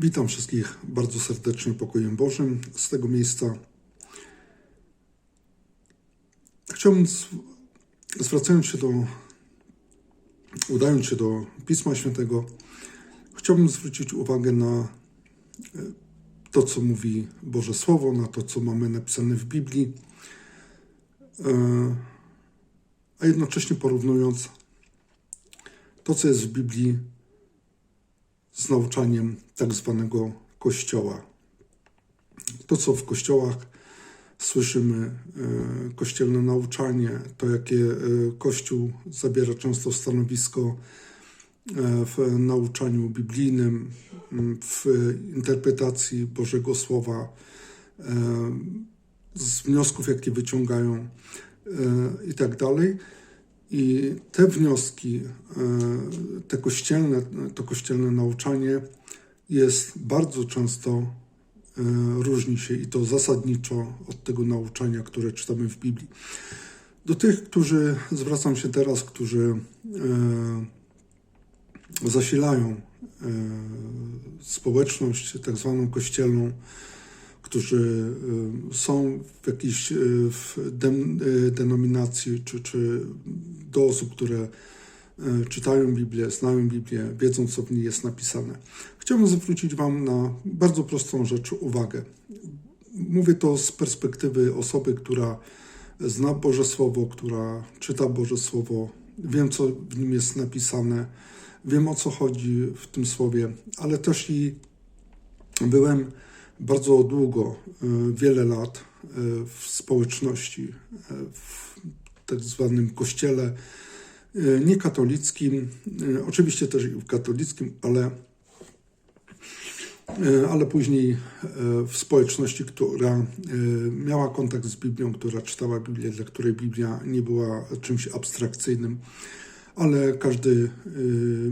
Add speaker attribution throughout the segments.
Speaker 1: Witam wszystkich bardzo serdecznie pokojem Bożym z tego miejsca. Chciałbym, zwracając się do, udając się do Pisma Świętego, chciałbym zwrócić uwagę na e, to, co mówi Boże Słowo, na to, co mamy napisane w Biblii, e, a jednocześnie porównując to, co jest w Biblii z nauczaniem tak zwanego Kościoła. To, co w kościołach słyszymy, e, kościelne nauczanie, to jakie e, Kościół zabiera często stanowisko e, w nauczaniu biblijnym, w interpretacji Bożego Słowa, z wniosków, jakie wyciągają e, i te wnioski, e, te kościelne, to kościelne nauczanie jest bardzo często e, różni się i to zasadniczo od tego nauczania, które czytamy w Biblii. Do tych, którzy zwracam się teraz, którzy e, zasilają społeczność tak zwaną kościelną, którzy e, są w jakiejś e, w dem, e, denominacji, czy, czy do osób, które czytają Biblię, znają Biblię, wiedzą, co w niej jest napisane. Chciałbym zwrócić Wam na bardzo prostą rzecz uwagę. Mówię to z perspektywy osoby, która zna Boże Słowo, która czyta Boże Słowo, wiem, co w nim jest napisane, wiem, o co chodzi w tym słowie, ale też i byłem bardzo długo, e, wiele lat e, w społeczności, e, w tak zwanym kościele niekatolickim, oczywiście też i w katolickim, ale, ale później w społeczności, która miała kontakt z Biblią, która czytała Biblię, dla której Biblia nie była czymś abstrakcyjnym, ale każdy y,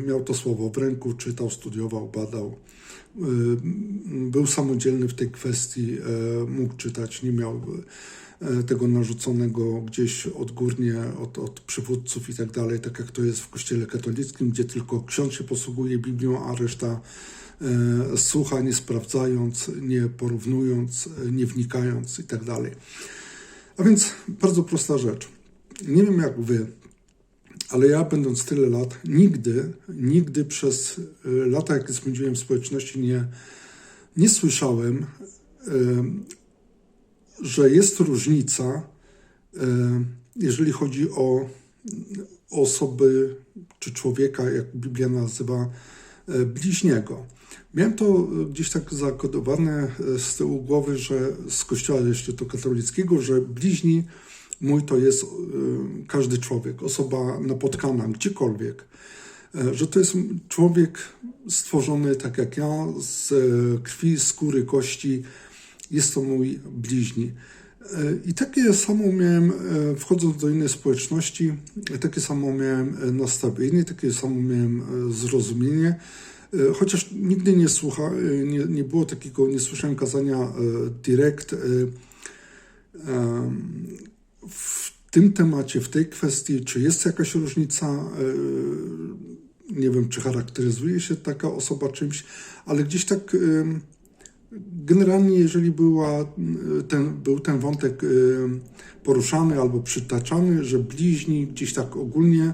Speaker 1: miał to słowo w ręku, czytał, studiował, badał. Y, Był samodzielny w tej kwestii, e, mógł czytać, nie miał e, tego narzuconego gdzieś odgórnie od, od przywódców i tak dalej, tak jak to jest w kościele katolickim, gdzie tylko ksiądz się posługuje Biblią, a reszta e, słucha, nie sprawdzając, nie porównując, nie wnikając i tak dalej. A więc bardzo prosta rzecz. Nie wiem jak wy, ale ja, będąc tyle lat, nigdy, nigdy przez y, lata, jakie spędziłem w społeczności, nie, nie słyszałem, em, że jest różnica, em, jeżeli chodzi o osoby czy człowieka, jak Biblia nazywa, e, bliźniego. Miałem to e, gdzieś tak zakodowane e, z tyłu głowy, że z kościoła jeszcze to katolickiego, że bliźni Mój to jest y, każdy człowiek, osoba napotkana gdziekolwiek, E, że to jest człowiek stworzony tak jak ja, z e, krwi, skóry, kości. Jest to mój bliźni. E, I takie samo miałem, wchodząc do innej społeczności, takie samo miałem nastawienie, takie samo miałem zrozumienie. Chociaż nigdy nie, słucha, nie, nie było takiego, nie słyszałem kazania direct. E, tym temacie, w tej kwestii, czy jest jakaś różnica? e, Nie wiem, czy charakteryzuje się taka osoba czymś, ale gdzieś tak em, generalnie, jeżeli była, m, ten, był ten wątek poruszany albo przytaczany, że bliźni gdzieś tak ogólnie e,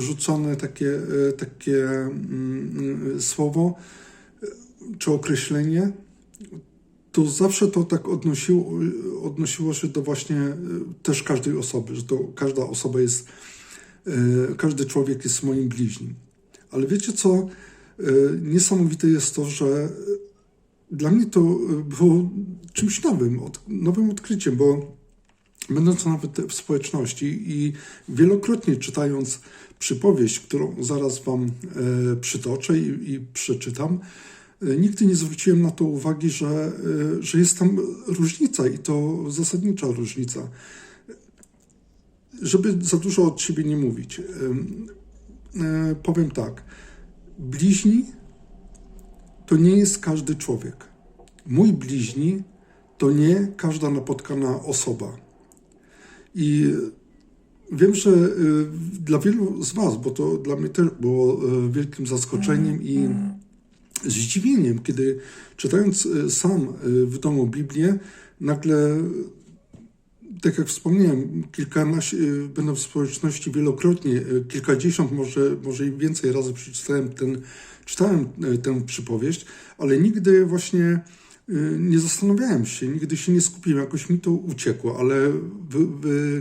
Speaker 1: rzucone takie, e, takie mm, słowo e, czy określenie, to zawsze to tak odnosiło, odnosiło się do właśnie e, też każdej osoby, że to każda osoba jest, e, każdy człowiek jest moim bliźnim. Ale wiecie co? E, Niesamowite jest to, że dla mnie to było czymś nowym, nowym odkryciem, bo będąc nawet w społeczności i wielokrotnie czytając przypowieść, którą zaraz Wam przytoczę i, i przeczytam, nigdy nie zwróciłem na to uwagi, że, e, że jest tam różnica i to zasadnicza różnica. Żeby za dużo od siebie nie mówić, e, powiem tak. Bliźni to nie jest każdy człowiek. Mój bliźni to nie każda napotkana osoba. I wiem, że dla wielu z Was, bo to dla mnie też było wielkim zaskoczeniem i zdziwieniem, kiedy czytając e, sam e, w domu Biblię, nagle, tak jak wspomniałem, kilkanaście, e, będę w społeczności wielokrotnie, kilkadziesiąt, może, może i więcej razy przeczytałem ten, czytałem tę przypowieść, ale nigdy właśnie nie zastanawiałem się, nigdy się nie skupiłem, jakoś mi to uciekło, ale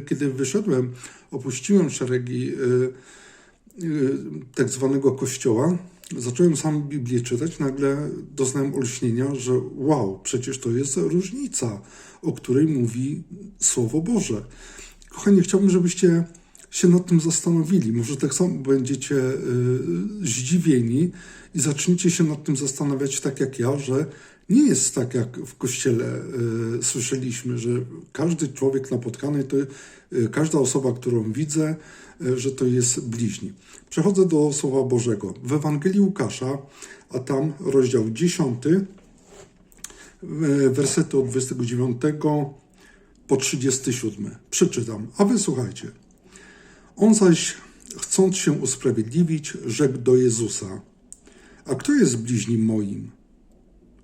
Speaker 1: kiedy wyszedłem, opuściłem szeregi e, y, tak zwanego kościoła, zacząłem sam Biblię czytać, nagle doznałem olśnienia, że wow, przecież to jest różnica, o której mówi Słowo Boże. Kochani, chciałbym, żebyście się nad tym zastanowili. Może tak samo będziecie y, zdziwieni i zaczniecie się nad tym zastanawiać tak jak ja, że nie jest tak jak w kościele y, słyszeliśmy, że każdy człowiek napotkany to y, każda osoba, którą widzę, że to jest bliźni. Przechodzę do Słowa Bożego. W Ewangelii Łukasza, a tam rozdział 10, y, wersety od 29 po 37. Przeczytam, a wysłuchajcie. On zaś, chcąc się usprawiedliwić, rzekł do Jezusa: A kto jest bliźnim moim?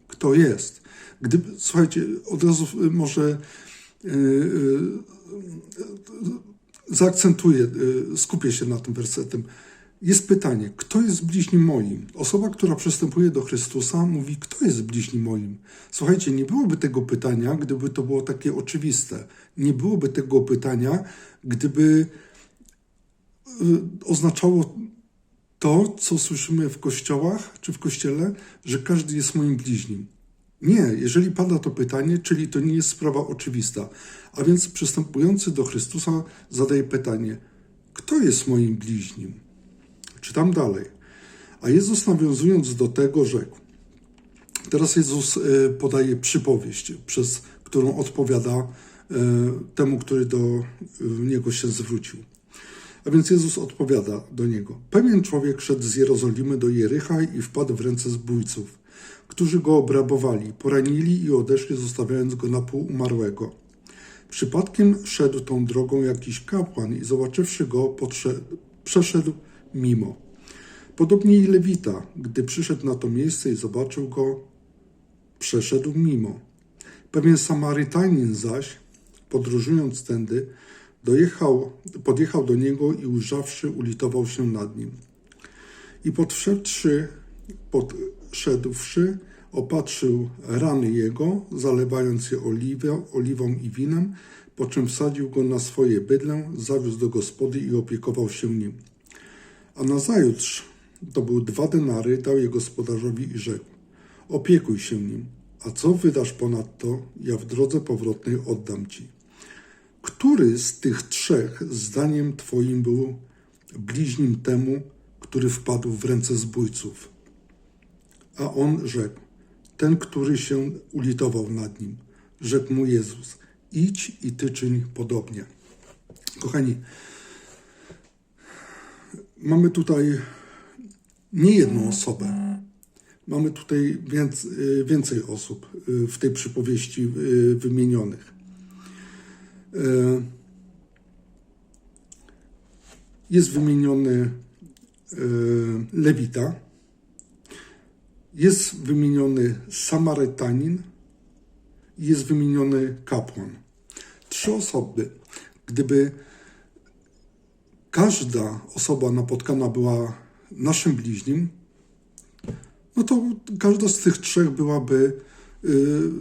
Speaker 1: Kto jest? Gdyby, słuchajcie, od razu y, może yy, yy, zaakcentuję, yy, skupię się na tym wersetem. Jest pytanie, kto jest bliźnim moim? Osoba, która przystępuje do Chrystusa, mówi, kto jest bliźnim moim? Słuchajcie, nie byłoby tego pytania, gdyby to było takie oczywiste. Nie byłoby tego pytania, gdyby oznaczało to, co słyszymy w kościołach czy w kościele, że każdy jest moim bliźnim. Nie, jeżeli pada to pytanie, czyli to nie jest sprawa oczywista. A więc przystępujący do Chrystusa zadaje pytanie: Kto jest moim bliźnim? Czytam dalej. A Jezus nawiązując do tego rzekł. Teraz Jezus e, podaje przypowieść, przez którą odpowiada e, temu, który do niego się zwrócił. A więc Jezus odpowiada do niego. Pewien człowiek szedł z Jerozolimy do Jericha i wpadł w ręce zbójców, którzy go obrabowali, poranili i odeszli, zostawiając go na pół umarłego. Przypadkiem szedł tą drogą jakiś kapłan i zobaczywszy go, przeszedł mimo. Podobnie i Lewita, gdy przyszedł na to miejsce i zobaczył go, przeszedł mimo. Pewien Samarytanin zaś, podróżując tędy, dojechał, podjechał do niego i ujrzawszy, ulitował się nad nim. I podszedłszy, podszedłszy, opatrzył rany jego, zalewając je oliwą, oliwą i winem, po czym wsadził go na swoje bydlę, zawiózł do gospody i opiekował się nim. A nazajutrz, to był dwa denary, dał je gospodarzowi i rzekł: Opiekuj się nim, a co wydasz ponadto, ja w drodze powrotnej oddam ci. Który z tych trzech, zdaniem Twoim, był bliźnim temu, który wpadł w ręce zbójców? A on rzekł: Ten, który się ulitował nad nim. Rzekł mu Jezus: Idź i ty czyń podobnie. Kochani, mamy tutaj nie jedną osobę. Mamy tutaj więcej, więcej osób y, w tej przypowieści y, wymienionych. E, Jest wymieniony e, Lewita, jest wymieniony Samarytanin i jest wymieniony kapłan. Trzy osoby. Gdyby każda osoba napotkana była naszym bliźnim, no to każda z tych trzech byłaby, y,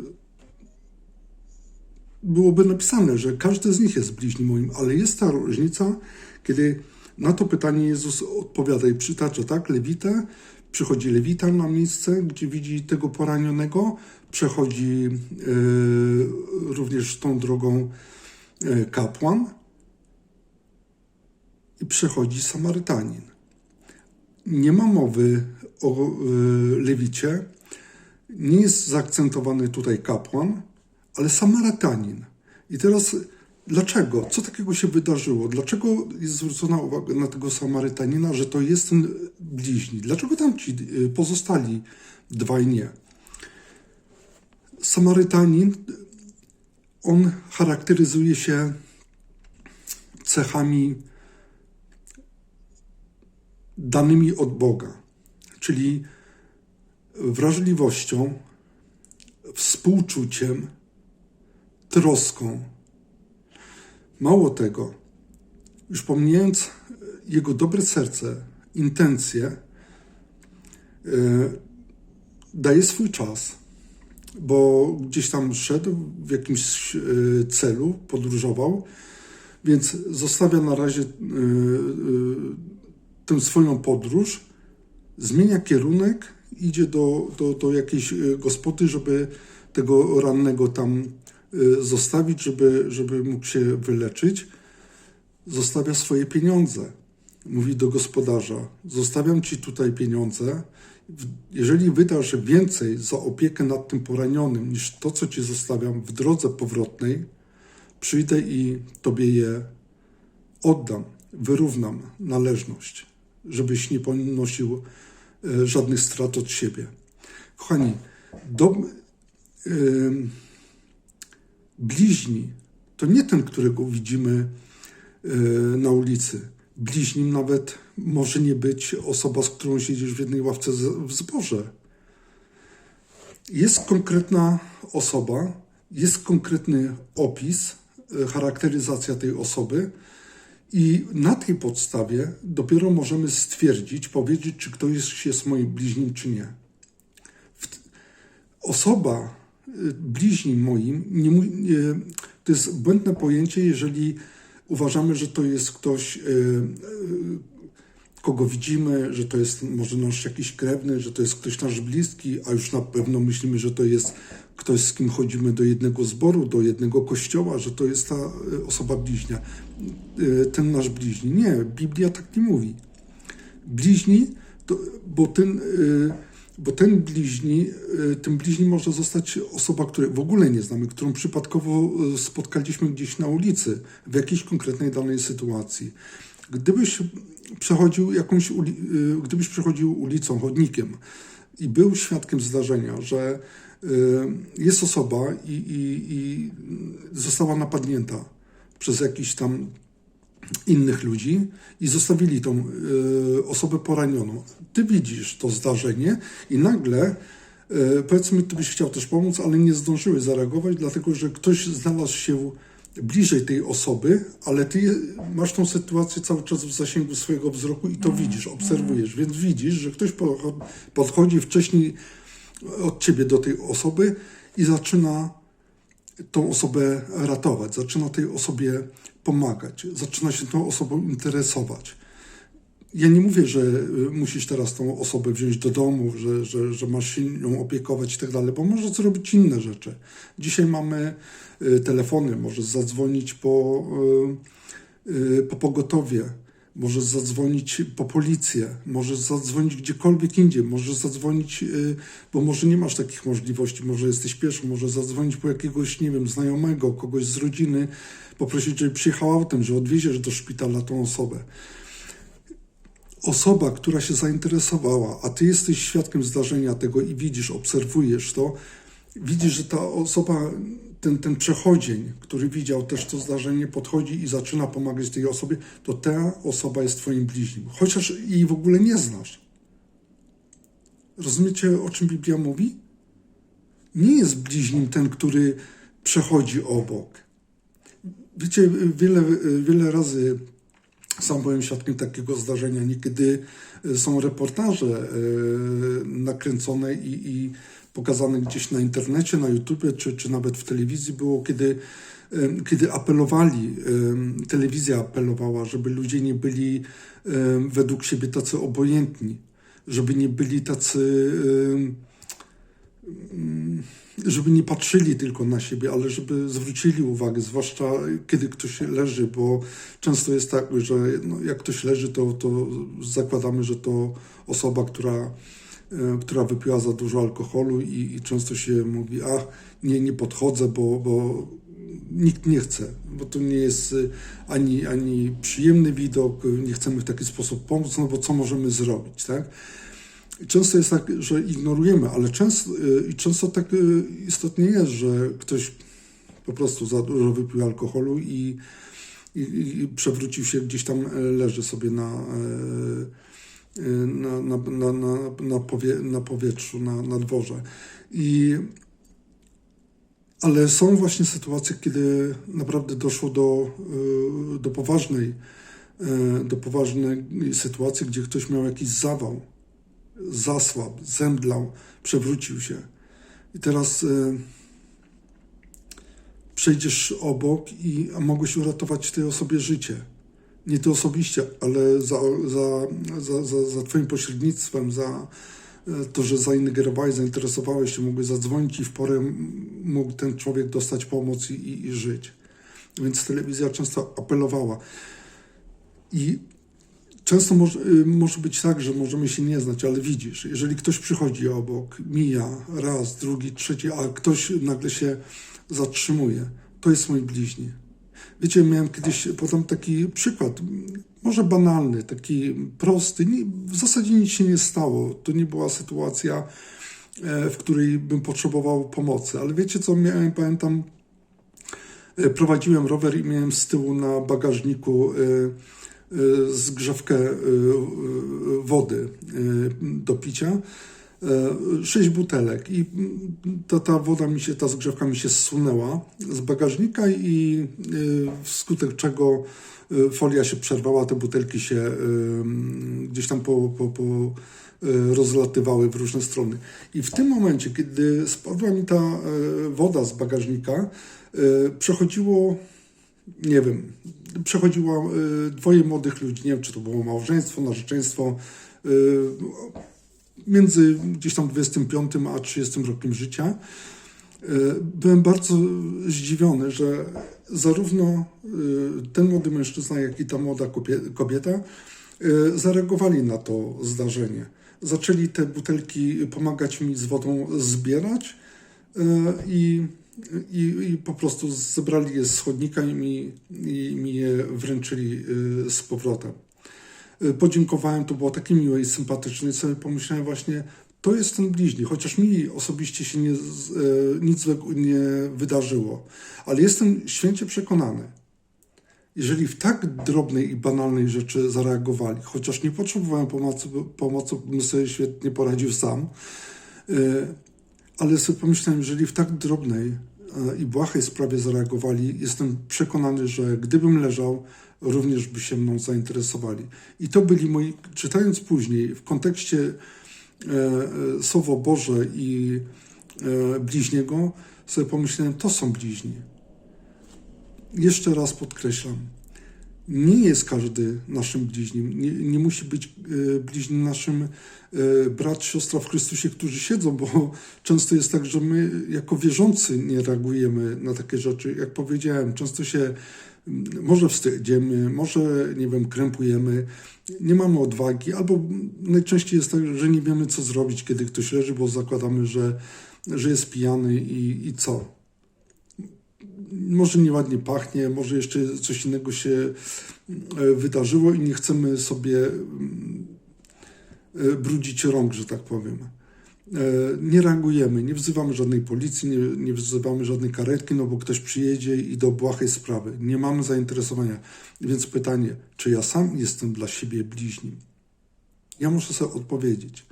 Speaker 1: byłoby napisane, że każdy z nich jest bliźnim moim, ale jest ta różnica, kiedy na to pytanie Jezus odpowiada i przytacza, tak, Lewitę, przychodzi Lewita na miejsce, gdzie widzi tego poranionego, przechodzi y, również tą drogą y, kapłan i przechodzi Samarytanin. Nie ma mowy o y, Lewicie, nie jest zaakcentowany tutaj kapłan, ale Samarytanin. I teraz dlaczego? Co takiego się wydarzyło? Dlaczego jest zwrócona uwaga na tego Samarytanina, że to jest ten bliźni? Dlaczego tam ci y, pozostali dwaj nie? Samarytanin, on charakteryzuje się cechami danymi od Boga. Czyli wrażliwością, współczuciem, troską. Mało tego, już pomijając jego dobre serce, intencje, e, daje swój czas, bo gdzieś tam szedł w jakimś e, celu, podróżował, więc zostawia na razie e, tę swoją podróż, zmienia kierunek, idzie do, do, do jakiejś gospody, żeby tego rannego tam zostawić, żeby, żeby mógł się wyleczyć. Zostawia swoje pieniądze mówi do gospodarza: Zostawiam ci tutaj pieniądze. Jeżeli wydasz więcej za opiekę nad tym poranionym niż to, co ci zostawiam w drodze powrotnej, przyjdę i tobie je oddam, wyrównam należność, żebyś nie ponosił e, żadnych strat od siebie. Kochani, do, yy, bliźni to nie ten, którego widzimy yy, na ulicy bliźnim nawet może nie być osoba, z którą siedzisz w jednej ławce w zborze. Jest konkretna osoba, jest konkretny opis, e, charakteryzacja tej osoby i na tej podstawie dopiero możemy stwierdzić, powiedzieć, czy ktoś jest moim bliźnim, czy nie. Osoba e, bliźnim moim, nie, to jest błędne pojęcie, jeżeli uważamy, że to jest ktoś, e, e, kogo widzimy, że to jest może nasz jakiś krewny, że to jest ktoś nasz bliski, a już na pewno myślimy, że to jest ktoś, z kim chodzimy do jednego zboru, do jednego kościoła, że to jest ta e, osoba bliźnia, ten nasz bliźni. Nie, Biblia tak nie mówi. Bliźni, to, bo ten bo ten bliźni, y, tym bliźni może zostać osoba, której w ogóle nie znamy, którą przypadkowo y, spotkaliśmy gdzieś na ulicy, w jakiejś konkretnej danej sytuacji. Gdybyś przechodził jakąś, y, gdybyś przechodził ulicą, chodnikiem i był świadkiem zdarzenia, że jest osoba i, i, i została napadnięta przez jakiś tam innych ludzi i zostawili tą y, osobę poranioną. Ty widzisz to zdarzenie i nagle y, powiedzmy, ty byś chciał też pomóc, ale nie zdążyłeś zareagować, dlatego że ktoś znalazł się bliżej tej osoby, ale ty masz tą sytuację cały czas w zasięgu swojego wzroku i to mm. widzisz, obserwujesz, więc widzisz, że ktoś podchodzi wcześniej od ciebie do tej osoby i zaczyna tą osobę ratować, zaczyna tej osobie pomagać, zaczyna się tą osobą interesować. Ja nie mówię, że y, musisz teraz tą osobę wziąć do domu, że, że, że masz się nią opiekować i tak dalej, bo możesz zrobić inne rzeczy. Dzisiaj mamy y, telefony, możesz zadzwonić po, y, po pogotowie, możesz zadzwonić po policję, możesz zadzwonić gdziekolwiek indziej, możesz zadzwonić, bo może nie masz takich możliwości, może jesteś pieszo, może zadzwonić po jakiegoś, nie wiem, znajomego, kogoś z rodziny, poprosić, żeby przyjechał autem, że odwieziesz do szpitala tą osobę. Osoba, która się zainteresowała, a ty jesteś świadkiem zdarzenia tego i widzisz, obserwujesz to, widzisz, że ta osoba, ten, ten przechodzień, który widział też to zdarzenie, podchodzi i zaczyna pomagać tej osobie, to ta osoba jest twoim bliźnim. Chociaż jej w ogóle nie znasz. Rozumiecie, o czym Biblia mówi? Nie jest bliźnim ten, który przechodzi obok. Wiecie, wiele, wiele razy sam byłem świadkiem takiego zdarzenia. Niekiedy są reportaże e, nakręcone i, i pokazane gdzieś na internecie, na YouTubie, czy, czy nawet w telewizji było, kiedy, kiedy apelowali, telewizja apelowała, żeby ludzie nie byli według siebie tacy obojętni, żeby nie byli tacy żeby nie patrzyli tylko na siebie, ale żeby zwrócili uwagę, zwłaszcza kiedy ktoś leży, bo często jest tak, że no, jak ktoś leży, to, to zakładamy, że to osoba, która, która wypiła za dużo alkoholu i, i często się mówi, ach, nie, nie podchodzę, bo, bo nikt nie chce, bo to nie jest ani, ani przyjemny widok, nie chcemy w taki sposób pomóc, no bo co możemy zrobić, tak? często jest tak, że ignorujemy, ale często, i często tak istotnie jest, że ktoś po prostu za dużo wypił alkoholu i, i, i przewrócił się gdzieś tam, e, leży sobie na, e, na, na, na, na, powie, na powietrzu, na, na dworze. I, ale są właśnie sytuacje, kiedy naprawdę doszło do, y, do poważnej y, do poważnej sytuacji, gdzie ktoś miał jakiś zawał, zasłab, zemdlał, przewrócił się. I teraz y, przejdziesz obok i mogłeś uratować tej osobie życie. Nie ty osobiście, ale za, za, za, za, za twoim pośrednictwem, za e, to, że zaingerowałeś, zainteresowałeś się, mogłeś zadzwonić i w porę mógł ten człowiek dostać pomoc i, i, i żyć. Więc telewizja często apelowała. I często może, y, może być tak, że możemy się nie znać, ale widzisz, jeżeli ktoś przychodzi obok, mija raz, drugi, trzeci, a ktoś nagle się zatrzymuje, to jest mój bliźni. Wiecie, miałem kiedyś potem taki przykład, może banalny, taki prosty. Nie, w zasadzie nic się nie stało. To nie była sytuacja, e, w której bym potrzebował pomocy. Ale wiecie co, miałem, pamiętam, e, prowadziłem rower i miałem z tyłu na bagażniku e, zgrzewkę wody do picia. E, Sześć butelek i ta, ta woda mi się, ta zgrzewka mi się zsunęła z bagażnika i e, wskutek czego e, folia się przerwała, te butelki się gdzieś tam po, po, po rozlatywały w różne strony. I w tym momencie, kiedy spadła mi ta woda z bagażnika, przechodziło nie wiem, przechodziło dwoje młodych ludzi, nie wiem, czy to było małżeństwo, narzeczeństwo, między gdzieś tam 25 a 30 rokiem życia. E, Byłem bardzo zdziwiony, że zarówno e, ten młody mężczyzna, jak i ta młoda kobieta e, zareagowali na to zdarzenie. Zaczęli te butelki pomagać mi z wodą zbierać i, i, i po prostu zebrali je z chodnika i mi, i mi je wręczyli z powrotem podziękowałem, to było takie miłe i sympatyczne. I sobie pomyślałem właśnie, to jest ten bliźni, chociaż mi osobiście się nie, e, nic złego nie wydarzyło, ale jestem święcie przekonany, jeżeli w tak drobnej i banalnej rzeczy zareagowali, chociaż nie potrzebowałem pomocy, pomocy bym sobie świetnie poradził sam, e, ale sobie pomyślałem, jeżeli w tak drobnej i błahej sprawie zareagowali, jestem przekonany, że gdybym leżał, również by się mną zainteresowali. I to byli moi, czytając później w kontekście e, e, Słowo Boże i e, bliźniego, sobie pomyślałem, to są bliźni. Jeszcze raz podkreślam, nie jest każdy naszym bliźnim. Nie, nie musi być e, bliźnim naszym e, brat, siostra w Chrystusie, którzy siedzą, bo często jest tak, że my jako wierzący nie reagujemy na takie rzeczy. Jak powiedziałem, często się może wstydzimy, może, nie wiem, krępujemy, nie mamy odwagi, albo najczęściej jest tak, że nie wiemy, co zrobić, kiedy ktoś leży, bo zakładamy, że, że jest pijany i, i co? może nieładnie pachnie, może jeszcze coś innego się e, wydarzyło i nie chcemy sobie mm, e, brudzić rąk, że tak powiem. E, Nie reagujemy, nie wzywamy żadnej policji, nie, nie wzywamy żadnej karetki, no bo ktoś przyjedzie i do błahej sprawy. Nie mamy zainteresowania. Więc pytanie, czy ja sam jestem dla siebie bliźnim? Ja muszę sobie odpowiedzieć.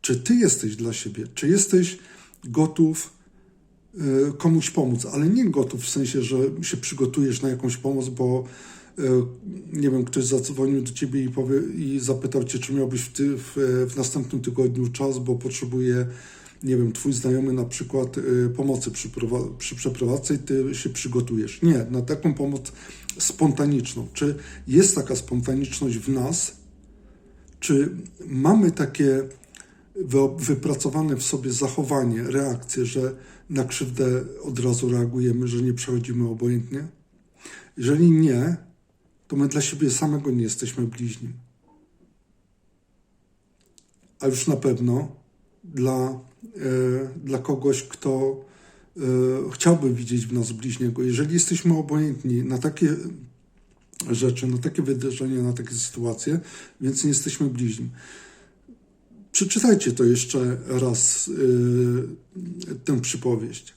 Speaker 1: Czy ty jesteś dla siebie? Czy jesteś gotów y, komuś pomóc, ale nie gotów w sensie, że się przygotujesz na jakąś pomoc, bo nie wiem, ktoś zadzwonił do ciebie i, powie, i zapytał cię, czy miałbyś w, ty, w, w następnym tygodniu czas, bo potrzebuje, nie wiem, twój znajomy na przykład y, pomocy przy, przy przeprowadzce i ty się przygotujesz. Nie, na taką pomoc spontaniczną. Czy jest taka spontaniczność w nas, czy mamy takie wy- wypracowane w sobie zachowanie, reakcje, że na krzywdę od razu reagujemy, że nie przechodzimy obojętnie? Jeżeli nie, to my dla siebie samego nie jesteśmy bliźnim. A już na pewno dla, e, dla kogoś, kto e, chciałby widzieć w nas bliźniego. Jeżeli jesteśmy obojętni na takie rzeczy, na takie wydarzenia, na takie sytuacje, więc nie jesteśmy bliźnim. Przeczytajcie to jeszcze raz, yy, tę przypowieść,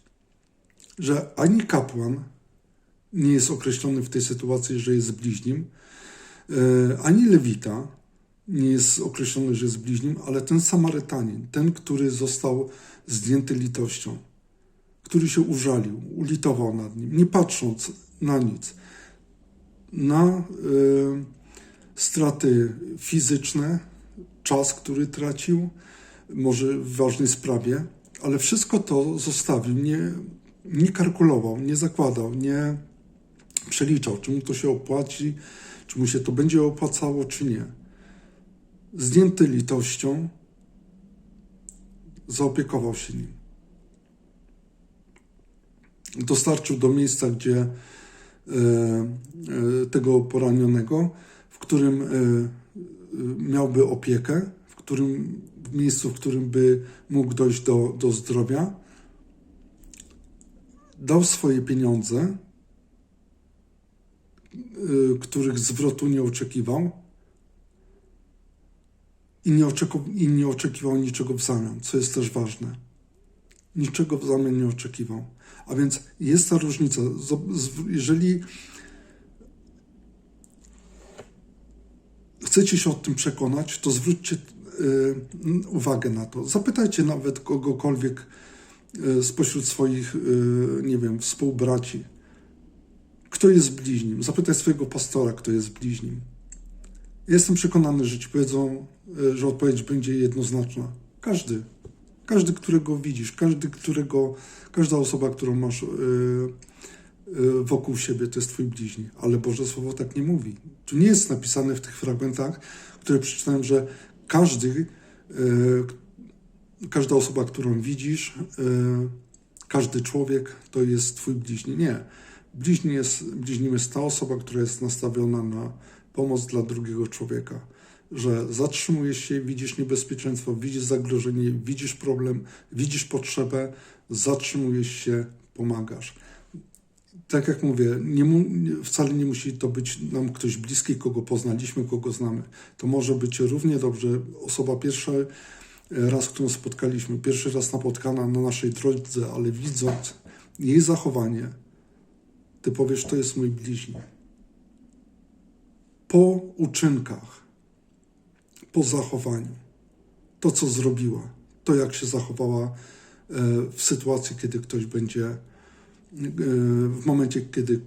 Speaker 1: że ani kapłan nie jest określony w tej sytuacji, że jest bliźnim, yy, ani lewita nie jest określony, że jest bliźnim, ale ten Samarytanin, ten, który został zdjęty litością, który się użalił, ulitował nad nim, nie patrząc na nic, na y, straty fizyczne, czas, który tracił, może w ważnej sprawie, ale wszystko to zostawił, nie, nie kalkulował, nie zakładał, nie przeliczał, czy mu to się opłaci, czy mu się to będzie opłacało, czy nie. Zdjęty litością, zaopiekował się nim. Dostarczył do miejsca, gdzie e, e, tego poranionego, w którym e, miałby opiekę, w którym w miejscu, w którym by mógł dojść do, do zdrowia, dał swoje pieniądze, których zwrotu nie oczekiwał i nie, oczeku- i nie oczekiwał niczego w zamian, co jest też ważne. Niczego w zamian nie oczekiwał. A więc jest ta różnica. Jeżeli chcecie się o tym przekonać, to zwróćcie y, uwagę na to. Zapytajcie nawet kogokolwiek y, spośród swoich, y, nie wiem, współbraci, kto jest bliźnim. Zapytaj swojego pastora, kto jest bliźnim. Jestem przekonany, że ci powiedzą, y, że odpowiedź będzie jednoznaczna. Każdy. Każdy, którego widzisz, każdy, którego, każda osoba, którą masz y, y, wokół siebie, to jest twój bliźni. Ale Boże Słowo tak nie mówi. Tu nie jest napisane w tych fragmentach, które przeczytałem, że każdy, każda osoba, którą widzisz, każdy człowiek to jest twój bliźni. Nie. Bliźni jest, bliźnim jest ta osoba, która jest nastawiona na pomoc dla drugiego człowieka. Że zatrzymujesz się, widzisz niebezpieczeństwo, widzisz zagrożenie, widzisz problem, widzisz potrzebę, zatrzymujesz się, pomagasz. Tak jak mówię, nie mu, wcale nie musi to być nam ktoś bliski, kogo poznaliśmy, kogo znamy. To może być równie dobrze osoba pierwsza raz, którą spotkaliśmy, pierwszy raz napotkana na naszej drodze, ale widząc jej zachowanie, ty powiesz, to jest mój bliźni. Po uczynkach, po zachowaniu, to co zrobiła, to jak się zachowała e, w sytuacji, kiedy ktoś będzie, e, w momencie, kiedy e,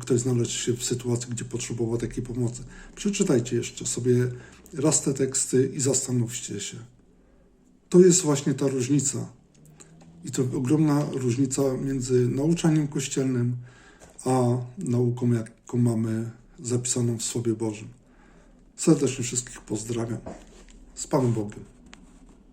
Speaker 1: ktoś znalazł się w sytuacji, gdzie potrzebował takiej pomocy. Przeczytajcie jeszcze sobie raz te teksty i zastanówcie się. To jest właśnie ta różnica. I to ogromna różnica między nauczaniem kościelnym, a nauką, jaką mamy zapisaną w Słowie Bożym. Serdecznie wszystkich pozdrawiam. Z Panem Bogiem.